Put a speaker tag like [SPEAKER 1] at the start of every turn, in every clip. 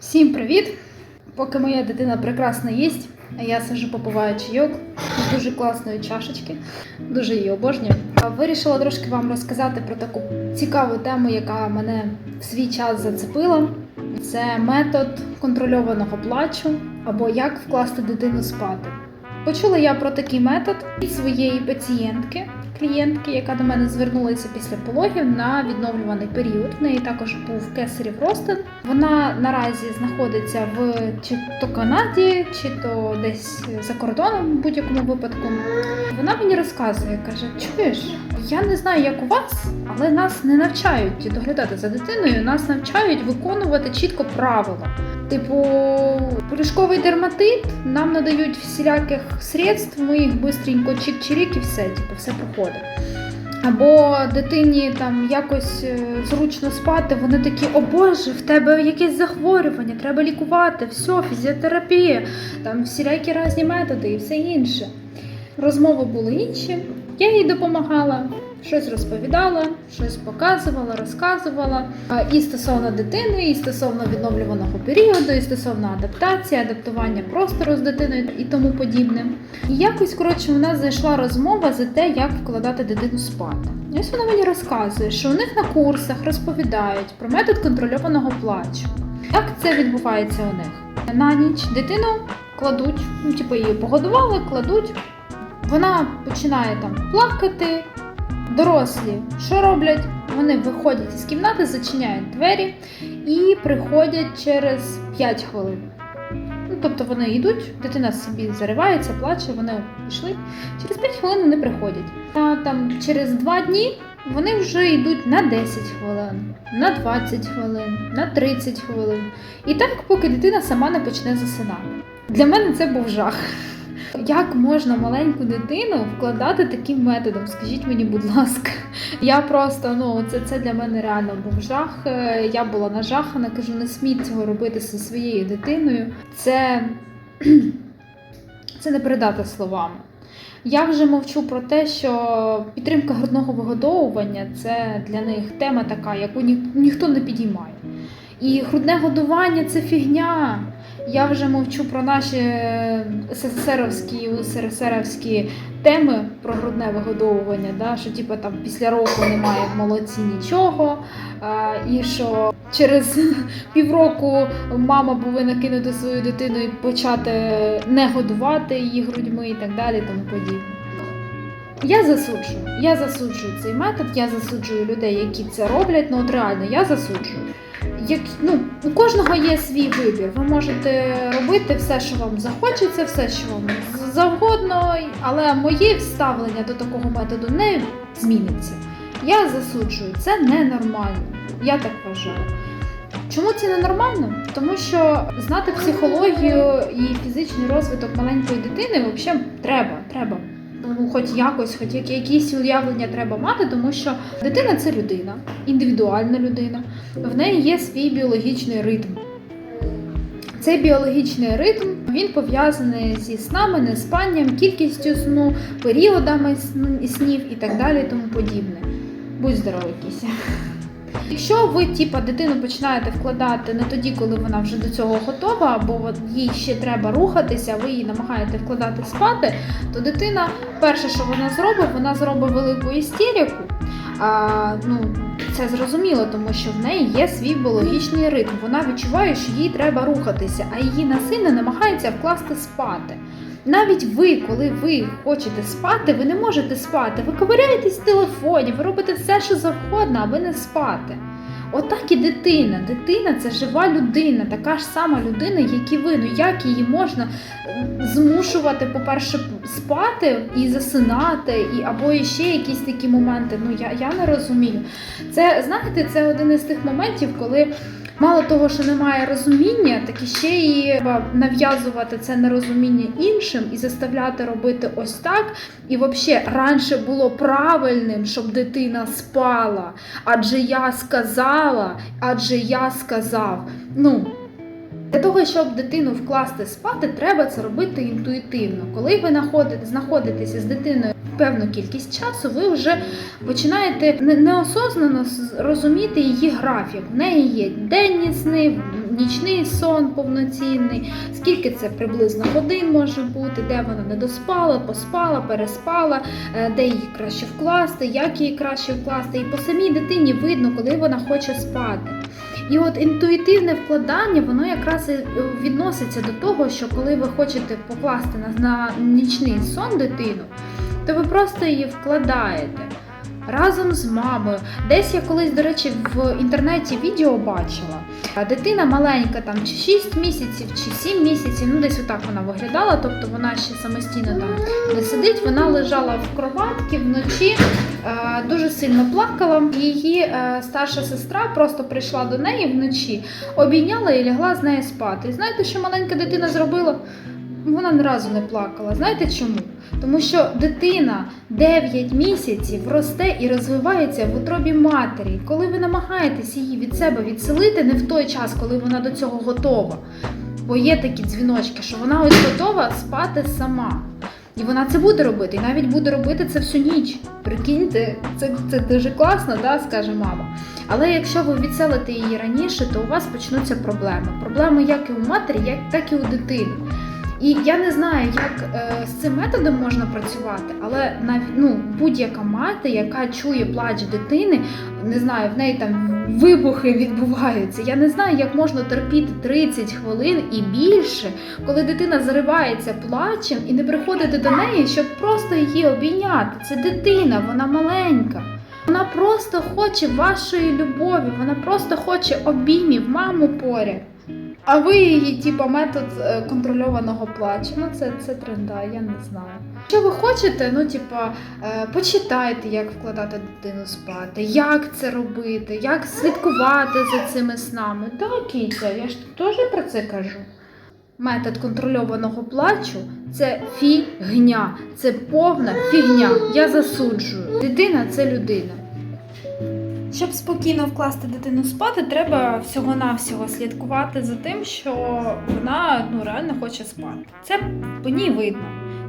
[SPEAKER 1] Всім привіт! Поки моя дитина прекрасно їсть, а я сижу попиваю чайок з дуже класної чашечки, дуже її обожнюю. Вирішила трошки вам розказати про таку цікаву тему, яка мене в свій час зацепила. Це метод контрольованого плачу або як вкласти дитину спати. Почула я про такий метод від своєї пацієнтки, клієнтки, яка до мене звернулася після пологів на відновлюваний період. В неї також був кесарів розтин. Вона наразі знаходиться в чи то Канаді, чи то десь за кордоном в будь-якому випадку. Вона мені розказує, каже: Чуєш, я не знаю, як у вас, але нас не навчають доглядати за дитиною, нас навчають виконувати чітко правила. Типу, пиріжковий дерматит нам надають всіляких средств, ми їх бистренько чик-чирік і все, типу, все проходить. Або дитині там якось е, зручно спати, вони такі, о Боже, в тебе якесь захворювання, треба лікувати, все, фізіотерапія, там всілякі різні методи і все інше. Розмови були інші. Я їй допомагала, щось розповідала, щось показувала, розказувала. І стосовно дитини, і стосовно відновлюваного періоду, і стосовно адаптації, адаптування простору з дитиною і тому подібне. І якось коротше у нас зайшла розмова за те, як вкладати дитину спати. І ось вона мені розказує, що у них на курсах розповідають про метод контрольованого плачу. Як це відбувається у них? На ніч дитину кладуть, ну типу її погодували, кладуть. Вона починає там плакати. Дорослі, що роблять? Вони виходять із кімнати, зачиняють двері і приходять через 5 хвилин. Ну, тобто вони йдуть, дитина собі заривається, плаче, вони пішли. Через 5 хвилин вони приходять. А там через 2 дні вони вже йдуть на 10 хвилин, на 20 хвилин, на 30 хвилин. І так, поки дитина сама не почне засинати. Для мене це був жах. Як можна маленьку дитину вкладати таким методом? Скажіть мені, будь ласка. Я просто ну це, це для мене реально був жах. Е, Я була нажахана, кажу, не сміть цього робити зі своєю дитиною. Це, це не передати словами. Я вже мовчу про те, що підтримка грудного вигодовування це для них тема така, яку ні, ніхто не підіймає. І грудне годування це фігня. Я вже мовчу про наші СССРовські УСРСРовські теми про грудне вигодовування, да, що типу, там після року немає в молоці нічого, а, і що через півроку мама повинна кинути свою дитину і почати не годувати її грудьми і так далі, тому подібне. Я засуджую. Я засуджую цей метод, я засуджую людей, які це роблять. Ну от реально, я засуджую. Як, ну, у кожного є свій вибір. Ви можете робити все, що вам захочеться, все, що вам завгодно, але моє ставлення до такого методу не зміниться. Я засуджую, це ненормально. Я так вважаю. Чому це ненормально? Тому що знати психологію і фізичний розвиток маленької дитини взагалі треба. треба. Ну, хоч якось, хоч які- якісь уявлення треба мати, тому що дитина це людина, індивідуальна людина. В неї є свій біологічний ритм. Цей біологічний ритм він пов'язаний зі снами, неспанням, кількістю сну, періодами снів і так далі, тому подібне. Будь здоровий, кіся. Якщо ви, типа, дитину починаєте вкладати не тоді, коли вона вже до цього готова, або їй ще треба рухатися, ви її намагаєте вкладати спати, то дитина, перше, що вона зробить, вона зробить велику істерику. А, ну, це зрозуміло, тому що в неї є свій біологічний ритм. Вона відчуває, що їй треба рухатися, а її насильно намагається вкласти спати. Навіть ви, коли ви хочете спати, ви не можете спати. Ви ковиряєтесь в телефоні, ви робите все, що завгодно, аби не спати. Отак і дитина. Дитина це жива людина, така ж сама людина, як і ви. Ну як її можна змушувати, по-перше, спати і засинати, і або ще якісь такі моменти. Ну я, я не розумію. Це знаєте, це один із тих моментів, коли. Мало того, що немає розуміння, так і ще і нав'язувати це нерозуміння іншим і заставляти робити ось так. І взагалі раніше було правильним, щоб дитина спала. Адже я сказала, адже я сказав. Ну, для того, щоб дитину вкласти спати, треба це робити інтуїтивно. Коли ви знаходите- знаходитеся з дитиною певну кількість часу, ви вже починаєте не- неосознано розуміти її графік. В неї є денні сни, нічний сон повноцінний, скільки це приблизно годин може бути, де вона не доспала, поспала, переспала, е, де її краще вкласти, як її краще вкласти. І по самій дитині видно, коли вона хоче спати. І от інтуїтивне вкладання, воно якраз е, відноситься до того, що коли ви хочете покласти на нічний сон дитину, то ви просто її вкладаєте разом з мамою. Десь я колись, до речі, в інтернеті відео бачила. А Дитина маленька, там чи 6 місяців, чи 7 місяців, ну десь отак вона виглядала, тобто вона ще самостійно там не сидить. Вона лежала в кроватці вночі, е, дуже сильно плакала. Її е, старша сестра просто прийшла до неї вночі, обійняла і лягла з нею спати. Знаєте, що маленька дитина зробила? Вона ні разу не плакала. Знаєте чому? Тому що дитина 9 місяців росте і розвивається в утробі матері. Коли ви намагаєтесь її від себе відселити, не в той час, коли вона до цього готова. Бо є такі дзвіночки, що вона ось готова спати сама. І вона це буде робити, і навіть буде робити це всю ніч. Прикиньте, це, це дуже класно, да, скаже мама. Але якщо ви відселите її раніше, то у вас почнуться проблеми. Проблеми як і у матері, як, так і у дитини. І я не знаю, як е, з цим методом можна працювати, але навіть ну, будь-яка мати, яка чує плач дитини, не знаю, в неї там вибухи відбуваються. Я не знаю, як можна терпіти 30 хвилин і більше, коли дитина заривається плачем і не приходити до неї, щоб просто її обійняти. Це дитина, вона маленька. Вона просто хоче вашої любові, вона просто хоче обіймів, маму поряд. А ви її, типа, метод е, контрольованого плачу. Ну, це, це тренда, я не знаю. Якщо ви хочете, ну, типа, е, почитайте, як вкладати дитину спати, як це робити, як слідкувати за цими снами. Так, Кітя, я ж теж про це кажу. Метод контрольованого плачу це фігня, це повна фігня. Я засуджую. Дитина це людина. Щоб спокійно вкласти дитину спати, треба всього-навсього слідкувати за тим, що вона ну, реально хоче спати. Це по ній видно.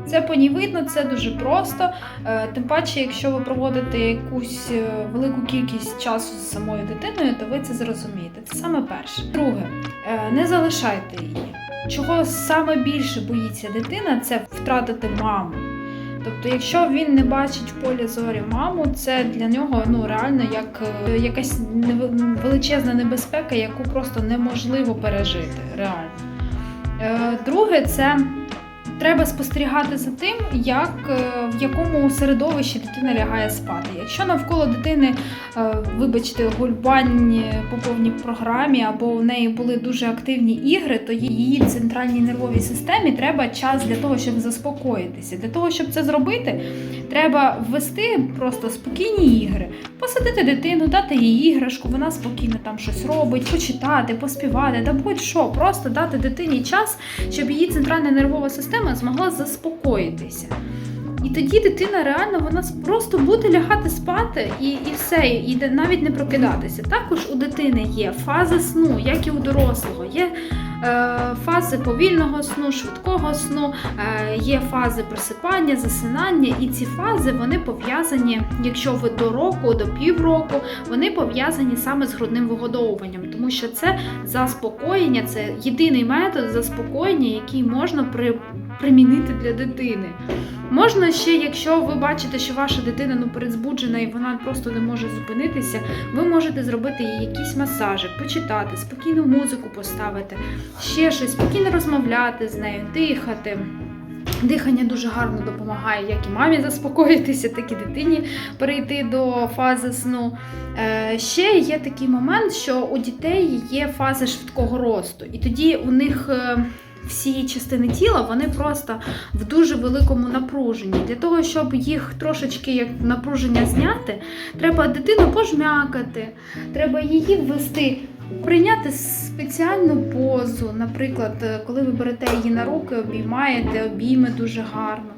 [SPEAKER 1] Це по ній видно, це дуже просто. Е, Тим паче, якщо ви проводите якусь е, велику кількість часу з самою дитиною, то ви це зрозумієте. Це саме перше. Друге, е, не залишайте її. Чого саме більше боїться дитина, це втратити маму. Тобто, якщо він не бачить в полі зорі маму, це для нього ну реально як е, якась величезна небезпека, яку просто неможливо пережити. Реально. Е, Друге, це треба спостерігати за тим, як е, в якому середовищі дитина лягає спати. Якщо навколо дитини, е, вибачте, гульбань по повній програмі, або у неї були дуже активні ігри, то її центральній нервовій системі треба час для того, щоб заспокоїтися. Для того, щоб це зробити, треба ввести просто спокійні ігри, посадити дитину, дати їй іграшку, вона спокійно там щось робить, почитати, поспівати, та будь-що, просто дати дитині час, щоб її центральна нервова система змогла заспокоїтися. І тоді дитина реально вона просто буде лягати спати і, і все, і навіть не прокидатися. Також у дитини є фази сну, як і у дорослого. Є фази повільного сну, швидкого сну, е, є фази просипання, засинання, і ці фази вони пов'язані, якщо ви до року, до півроку, вони пов'язані саме з грудним вигодовуванням, тому що це заспокоєння, це єдиний метод заспокоєння, який можна при, примінити для дитини. Можна ще, якщо ви бачите, що ваша дитина ну перезбуджена і вона просто не може зупинитися, ви можете зробити їй якийсь масажик, почитати, спокійну музику поставити, ще щось, спокійно розмовляти з нею, дихати. Дихання дуже гарно допомагає як і мамі заспокоїтися, так і дитині перейти до фази сну. Е, ще є такий момент, що у дітей є фази швидкого росту, і тоді у них. Всі частини тіла вони просто в дуже великому напруженні. Для того, щоб їх трошечки як напруження зняти, треба дитину пожмякати, треба її ввести, прийняти спеціальну позу. Наприклад, е, коли ви берете її на руки, обіймаєте, обійми дуже гарно.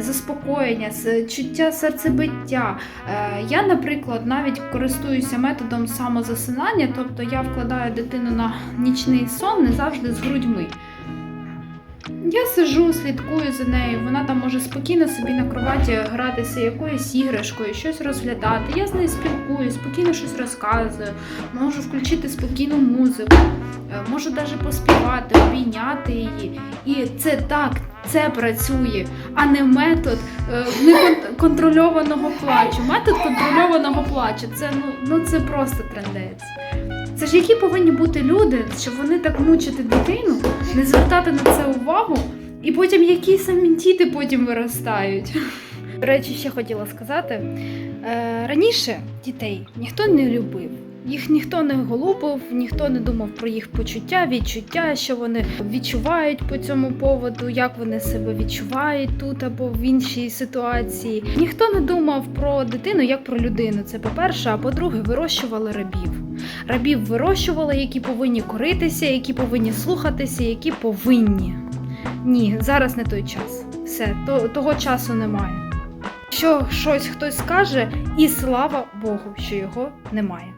[SPEAKER 1] Заспокоєння, чуття серцебиття. Е, Я, наприклад, навіть користуюся методом самозасинання, тобто я вкладаю дитину на нічний сон не завжди з грудьми. Я сижу, слідкую за нею. Вона там може спокійно собі на кроваті гратися якоюсь іграшкою, щось розглядати. Я з нею спілкуюсь, спокійно щось розказую. Можу включити спокійну музику, е, можу навіть поспівати, обійняти її. І це так, це працює, а не метод е, неконтрольованого плачу. Метод контрольованого плачу це ну, ну це просто трендець. Це ж які повинні бути люди, щоб вони так мучити дитину, не звертати на це увагу, і потім які самі діти потім виростають. До речі, ще хотіла сказати: е, раніше дітей ніхто не любив. Їх ніхто не голубив, ніхто не думав про їх почуття, відчуття, що вони відчувають по цьому поводу, як вони себе відчувають тут або в іншій ситуації. Ніхто не думав про дитину як про людину. Це по-перше, а по-друге, вирощували рабів. Рабів вирощували, які повинні коритися, які повинні слухатися, які повинні. Ні, зараз не той час. Все, то, того часу немає. Що щось хтось скаже, і слава Богу, що його немає.